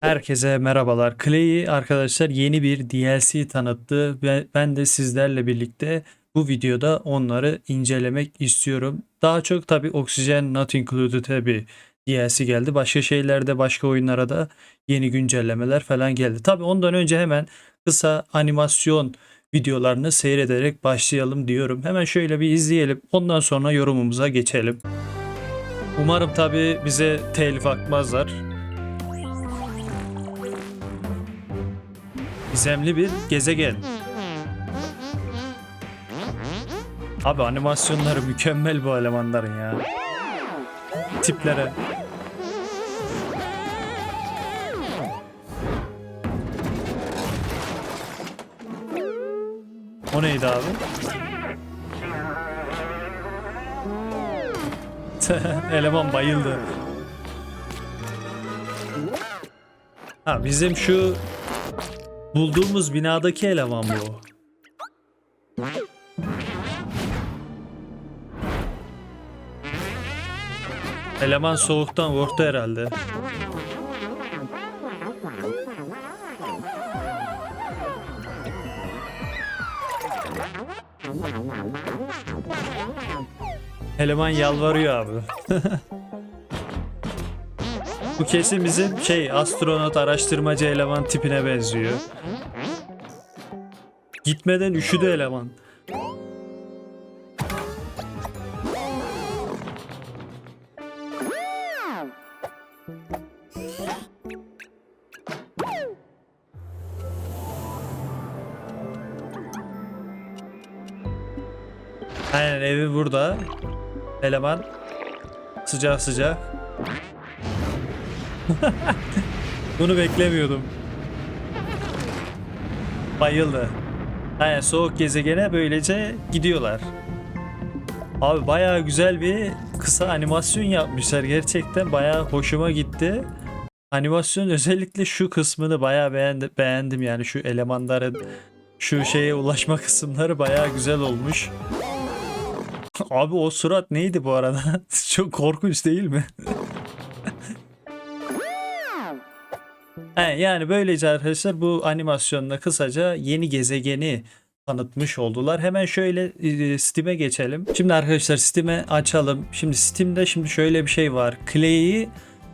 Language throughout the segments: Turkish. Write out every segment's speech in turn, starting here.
Herkese merhabalar. Clay'i arkadaşlar yeni bir DLC tanıttı ve ben de sizlerle birlikte bu videoda onları incelemek istiyorum. Daha çok tabi Oxygen Not Included'e bir DLC geldi. Başka şeylerde başka oyunlara da yeni güncellemeler falan geldi. Tabi ondan önce hemen kısa animasyon videolarını seyrederek başlayalım diyorum. Hemen şöyle bir izleyelim. Ondan sonra yorumumuza geçelim. Umarım tabi bize telif atmazlar. Gizemli bir gezegen. Abi animasyonları mükemmel bu elemanların ya. Tiplere. O neydi abi? Eleman bayıldı. Ha bizim şu Bulduğumuz binadaki eleman bu. Eleman soğuktan korktu herhalde. Eleman yalvarıyor abi. Bu kesin bizim şey astronot araştırmacı eleman tipine benziyor. Gitmeden üşüdü eleman. Aynen evi burada. Eleman sıcak sıcak. Bunu beklemiyordum. Bayıldı. Aynen soğuk gezegene böylece gidiyorlar. Abi bayağı güzel bir kısa animasyon yapmışlar. Gerçekten bayağı hoşuma gitti. Animasyon özellikle şu kısmını bayağı beğendim, beğendim yani şu elemanların şu şeye ulaşma kısımları bayağı güzel olmuş. Abi o surat neydi bu arada? Çok korkunç değil mi? Yani böylece arkadaşlar bu animasyonla kısaca yeni gezegeni tanıtmış oldular. Hemen şöyle e, Steam'e geçelim. Şimdi arkadaşlar Steam'e açalım. Şimdi Steam'de şimdi şöyle bir şey var. Clay'i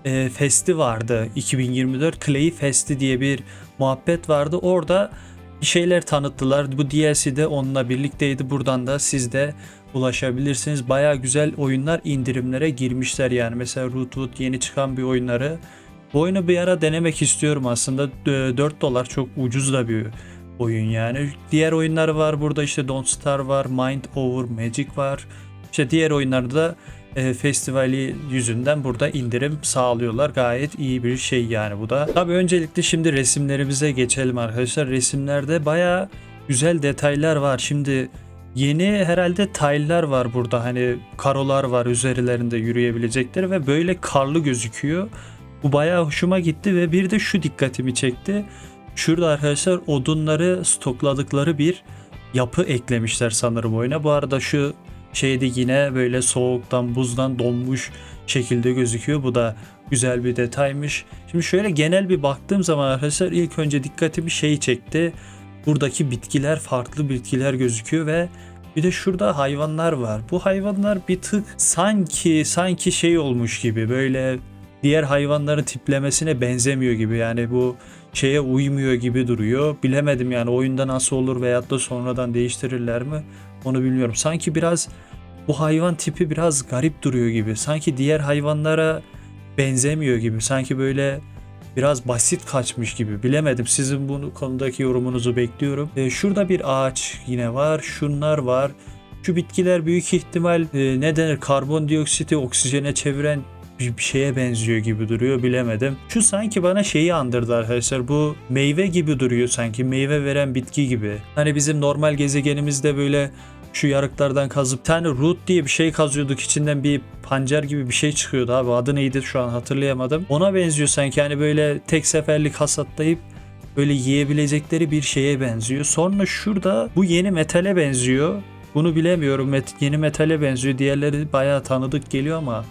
e, Festi vardı. 2024 Clay Festi diye bir muhabbet vardı. Orada bir şeyler tanıttılar. Bu DLC'de onunla birlikteydi. Buradan da siz de ulaşabilirsiniz. Baya güzel oyunlar indirimlere girmişler yani. Mesela Rootwood yeni çıkan bir oyunları bu oyunu bir ara denemek istiyorum aslında. 4 dolar çok ucuz da bir oyun yani. Diğer oyunlar var burada işte Don't Star var, Mind Over Magic var. İşte diğer oyunlarda da e, festivali yüzünden burada indirim sağlıyorlar. Gayet iyi bir şey yani bu da. Tabi öncelikle şimdi resimlerimize geçelim arkadaşlar. Resimlerde baya güzel detaylar var. Şimdi yeni herhalde tile'lar var burada. Hani karolar var üzerlerinde yürüyebilecekleri ve böyle karlı gözüküyor. Bu bayağı hoşuma gitti ve bir de şu dikkatimi çekti. Şurada arkadaşlar odunları stokladıkları bir yapı eklemişler sanırım oyuna. Bu arada şu şeyde yine böyle soğuktan buzdan donmuş şekilde gözüküyor. Bu da güzel bir detaymış. Şimdi şöyle genel bir baktığım zaman arkadaşlar ilk önce dikkatimi şey çekti. Buradaki bitkiler farklı bitkiler gözüküyor ve bir de şurada hayvanlar var. Bu hayvanlar bir tık sanki sanki şey olmuş gibi böyle diğer hayvanların tiplemesine benzemiyor gibi. Yani bu şeye uymuyor gibi duruyor. Bilemedim yani oyunda nasıl olur veyahut da sonradan değiştirirler mi onu bilmiyorum. Sanki biraz bu hayvan tipi biraz garip duruyor gibi. Sanki diğer hayvanlara benzemiyor gibi. Sanki böyle biraz basit kaçmış gibi. Bilemedim. Sizin bu konudaki yorumunuzu bekliyorum. Ee, şurada bir ağaç yine var. Şunlar var. Şu bitkiler büyük ihtimal e, ne denir karbondioksiti oksijene çeviren bir şeye benziyor gibi duruyor bilemedim. Şu sanki bana şeyi andırdı arkadaşlar. Bu meyve gibi duruyor sanki. Meyve veren bitki gibi. Hani bizim normal gezegenimizde böyle şu yarıklardan kazıp tane root diye bir şey kazıyorduk. içinden bir pancar gibi bir şey çıkıyordu abi. Adı neydi şu an hatırlayamadım. Ona benziyor sanki. Hani böyle tek seferlik hasatlayıp böyle yiyebilecekleri bir şeye benziyor. Sonra şurada bu yeni metale benziyor. Bunu bilemiyorum. Met yeni metale benziyor. Diğerleri bayağı tanıdık geliyor ama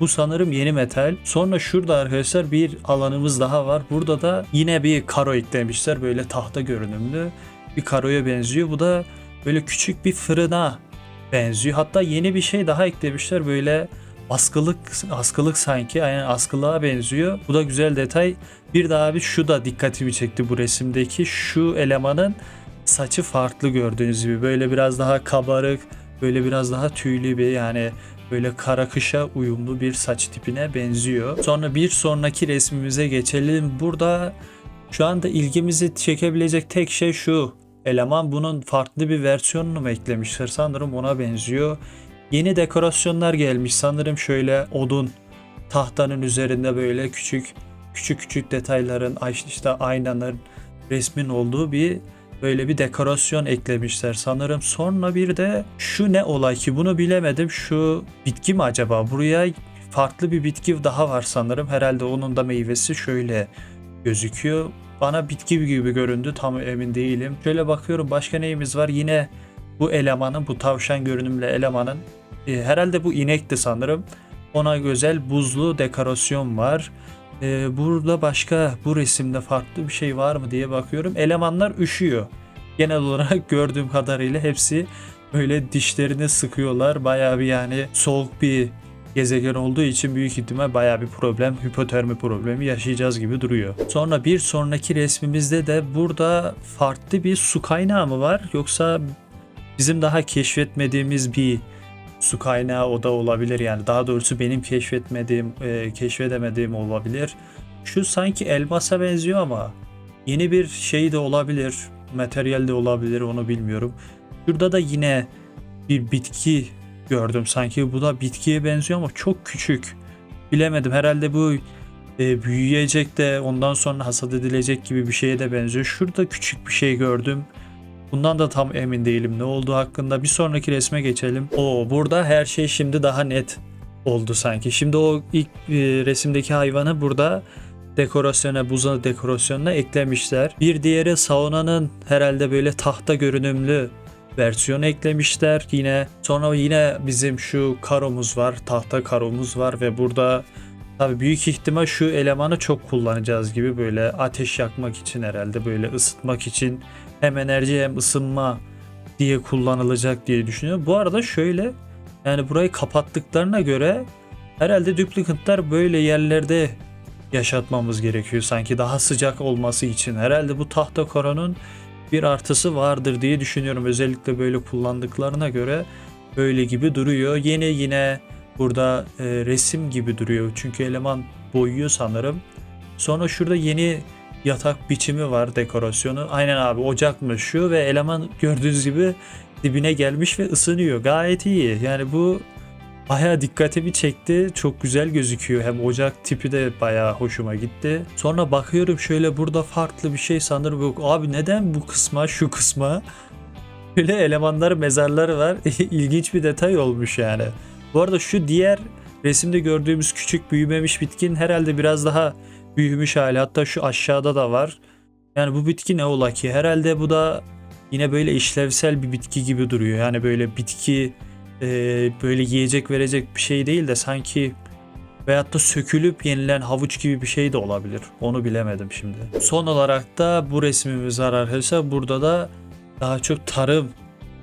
Bu sanırım yeni metal. Sonra şurada arkadaşlar bir alanımız daha var. Burada da yine bir karo eklemişler. Böyle tahta görünümlü bir karoya benziyor. Bu da böyle küçük bir fırına benziyor. Hatta yeni bir şey daha eklemişler. Böyle askılık askılık sanki aynen askılığa benziyor. Bu da güzel detay. Bir daha bir şu da dikkatimi çekti bu resimdeki. Şu elemanın saçı farklı gördüğünüz gibi. Böyle biraz daha kabarık, böyle biraz daha tüylü bir yani böyle kara kışa uyumlu bir saç tipine benziyor. Sonra bir sonraki resmimize geçelim. Burada şu anda ilgimizi çekebilecek tek şey şu. Eleman bunun farklı bir versiyonunu mu eklemişler sanırım ona benziyor. Yeni dekorasyonlar gelmiş sanırım şöyle odun tahtanın üzerinde böyle küçük küçük küçük detayların işte aynanın resmin olduğu bir böyle bir dekorasyon eklemişler sanırım. Sonra bir de şu ne olay ki bunu bilemedim. Şu bitki mi acaba? Buraya farklı bir bitki daha var sanırım. Herhalde onun da meyvesi şöyle gözüküyor. Bana bitki gibi göründü tam emin değilim. Şöyle bakıyorum başka neyimiz var? Yine bu elemanın bu tavşan görünümlü elemanın e, herhalde bu inekti sanırım. Ona özel buzlu dekorasyon var. E, burada başka bu resimde farklı bir şey var mı diye bakıyorum. Elemanlar üşüyor. Genel olarak gördüğüm kadarıyla hepsi böyle dişlerini sıkıyorlar. Bayağı bir yani soğuk bir gezegen olduğu için büyük ihtimal bayağı bir problem, hipotermi problemi yaşayacağız gibi duruyor. Sonra bir sonraki resmimizde de burada farklı bir su kaynağı mı var yoksa bizim daha keşfetmediğimiz bir su kaynağı o da olabilir yani daha doğrusu benim keşfetmediğim, e, keşfedemediğim olabilir. Şu sanki elmasa benziyor ama yeni bir şey de olabilir, materyal de olabilir onu bilmiyorum. Şurada da yine bir bitki gördüm sanki bu da bitkiye benziyor ama çok küçük. Bilemedim herhalde bu e, büyüyecek de ondan sonra hasat edilecek gibi bir şeye de benziyor. Şurada küçük bir şey gördüm. Bundan da tam emin değilim ne olduğu hakkında. Bir sonraki resme geçelim. O burada her şey şimdi daha net oldu sanki. Şimdi o ilk e, resimdeki hayvanı burada dekorasyona, buza dekorasyonuna eklemişler. Bir diğeri saunanın herhalde böyle tahta görünümlü versiyonu eklemişler. Yine sonra yine bizim şu karomuz var. Tahta karomuz var ve burada Tabii büyük ihtimal şu elemanı çok kullanacağız gibi böyle ateş yakmak için herhalde böyle ısıtmak için hem enerji hem ısınma diye kullanılacak diye düşünüyorum. Bu arada şöyle yani burayı kapattıklarına göre herhalde duplikantlar böyle yerlerde yaşatmamız gerekiyor sanki daha sıcak olması için. Herhalde bu tahta koronun bir artısı vardır diye düşünüyorum. Özellikle böyle kullandıklarına göre böyle gibi duruyor. Yeni yine burada e, resim gibi duruyor. Çünkü eleman boyuyor sanırım. Sonra şurada yeni yatak biçimi var dekorasyonu. Aynen abi ocakmış şu ve eleman gördüğünüz gibi dibine gelmiş ve ısınıyor. Gayet iyi. Yani bu Baya dikkatimi çekti. Çok güzel gözüküyor. Hem ocak tipi de baya hoşuma gitti. Sonra bakıyorum şöyle burada farklı bir şey sanırım yok. Abi neden bu kısma şu kısma böyle elemanlar mezarları var. İlginç bir detay olmuş yani. Bu arada şu diğer resimde gördüğümüz küçük büyümemiş bitkin herhalde biraz daha büyümüş hali. Hatta şu aşağıda da var. Yani bu bitki ne ola ki? Herhalde bu da yine böyle işlevsel bir bitki gibi duruyor. Yani böyle bitki e, böyle yiyecek verecek bir şey değil de sanki veyahut da sökülüp yenilen havuç gibi bir şey de olabilir. Onu bilemedim şimdi. Son olarak da bu resmimiz var arkadaşlar. Burada da daha çok tarım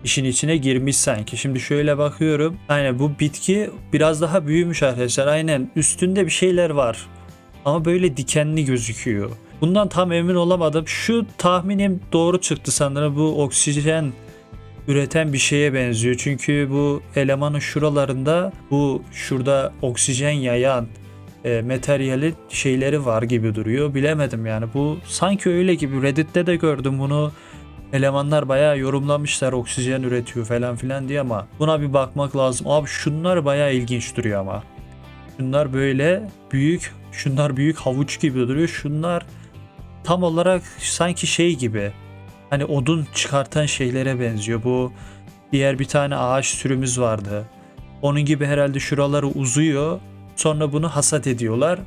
işin içine girmiş sanki. Şimdi şöyle bakıyorum. Aynen bu bitki biraz daha büyümüş arkadaşlar. Aynen üstünde bir şeyler var. Ama böyle dikenli gözüküyor. Bundan tam emin olamadım. Şu tahminim doğru çıktı sanırım. Bu oksijen üreten bir şeye benziyor. Çünkü bu elemanın şuralarında bu şurada oksijen yayan e, materyali şeyleri var gibi duruyor. Bilemedim yani. Bu sanki öyle gibi. Reddit'te de gördüm bunu. Elemanlar bayağı yorumlamışlar oksijen üretiyor falan filan diye ama buna bir bakmak lazım. Abi şunlar bayağı ilginç duruyor ama. Şunlar böyle büyük, şunlar büyük havuç gibi duruyor. Şunlar tam olarak sanki şey gibi hani odun çıkartan şeylere benziyor. Bu diğer bir tane ağaç türümüz vardı. Onun gibi herhalde şuraları uzuyor. Sonra bunu hasat ediyorlar.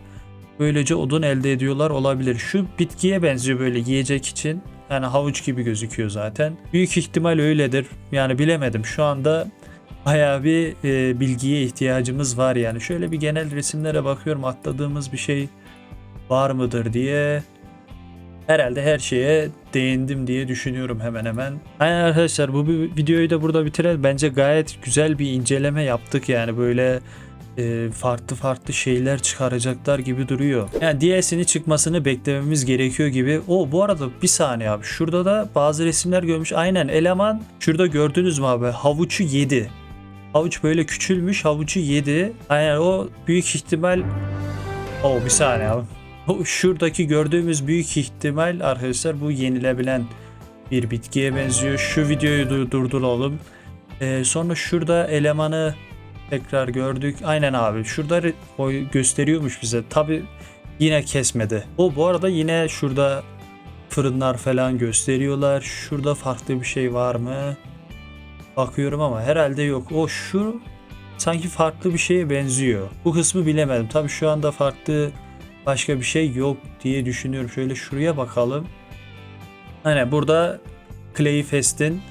Böylece odun elde ediyorlar olabilir. Şu bitkiye benziyor böyle yiyecek için. Yani havuç gibi gözüküyor zaten. Büyük ihtimal öyledir. Yani bilemedim. Şu anda bayağı bir e, bilgiye ihtiyacımız var yani. Şöyle bir genel resimlere bakıyorum atladığımız bir şey var mıdır diye. Herhalde her şeye değindim diye düşünüyorum hemen hemen. Aynen arkadaşlar bu bir- videoyu da burada bitirelim. Bence gayet güzel bir inceleme yaptık yani böyle e, farklı farklı şeyler çıkaracaklar gibi duruyor. Yani DLC'nin çıkmasını beklememiz gerekiyor gibi. O bu arada bir saniye abi. Şurada da bazı resimler görmüş. Aynen eleman şurada gördünüz mü abi? Havuçu yedi. Havuç böyle küçülmüş. Havucu yedi. Aynen o büyük ihtimal O bir saniye abi. Şuradaki gördüğümüz büyük ihtimal arkadaşlar bu yenilebilen bir bitkiye benziyor. Şu videoyu du- durduralım. Ee, sonra şurada elemanı tekrar gördük. Aynen abi. Şurada o gösteriyormuş bize. Tabi yine kesmedi. O bu arada yine şurada fırınlar falan gösteriyorlar. Şurada farklı bir şey var mı? Bakıyorum ama herhalde yok. O şu sanki farklı bir şeye benziyor. Bu kısmı bilemedim. Tabi şu anda farklı başka bir şey yok diye düşünüyorum. Şöyle şuraya bakalım. Hani burada Clayfest'in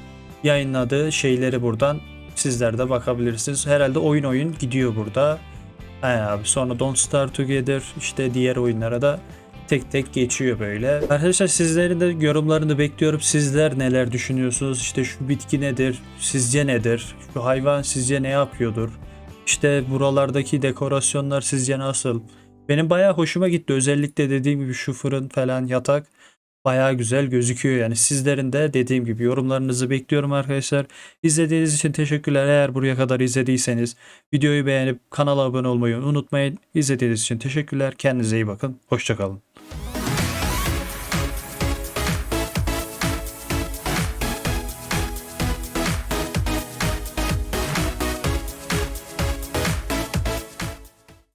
yayınladığı şeyleri buradan sizler de bakabilirsiniz. Herhalde oyun oyun gidiyor burada. Aynen abi. Sonra Don't Start Together işte diğer oyunlara da tek tek geçiyor böyle. Arkadaşlar sizlerin de yorumlarını bekliyorum. Sizler neler düşünüyorsunuz? İşte şu bitki nedir? Sizce nedir? Şu hayvan sizce ne yapıyordur? İşte buralardaki dekorasyonlar sizce nasıl? Benim bayağı hoşuma gitti. Özellikle dediğim gibi şu fırın falan yatak bayağı güzel gözüküyor. Yani sizlerin de dediğim gibi yorumlarınızı bekliyorum arkadaşlar. İzlediğiniz için teşekkürler. Eğer buraya kadar izlediyseniz videoyu beğenip kanala abone olmayı unutmayın. İzlediğiniz için teşekkürler. Kendinize iyi bakın. Hoşçakalın.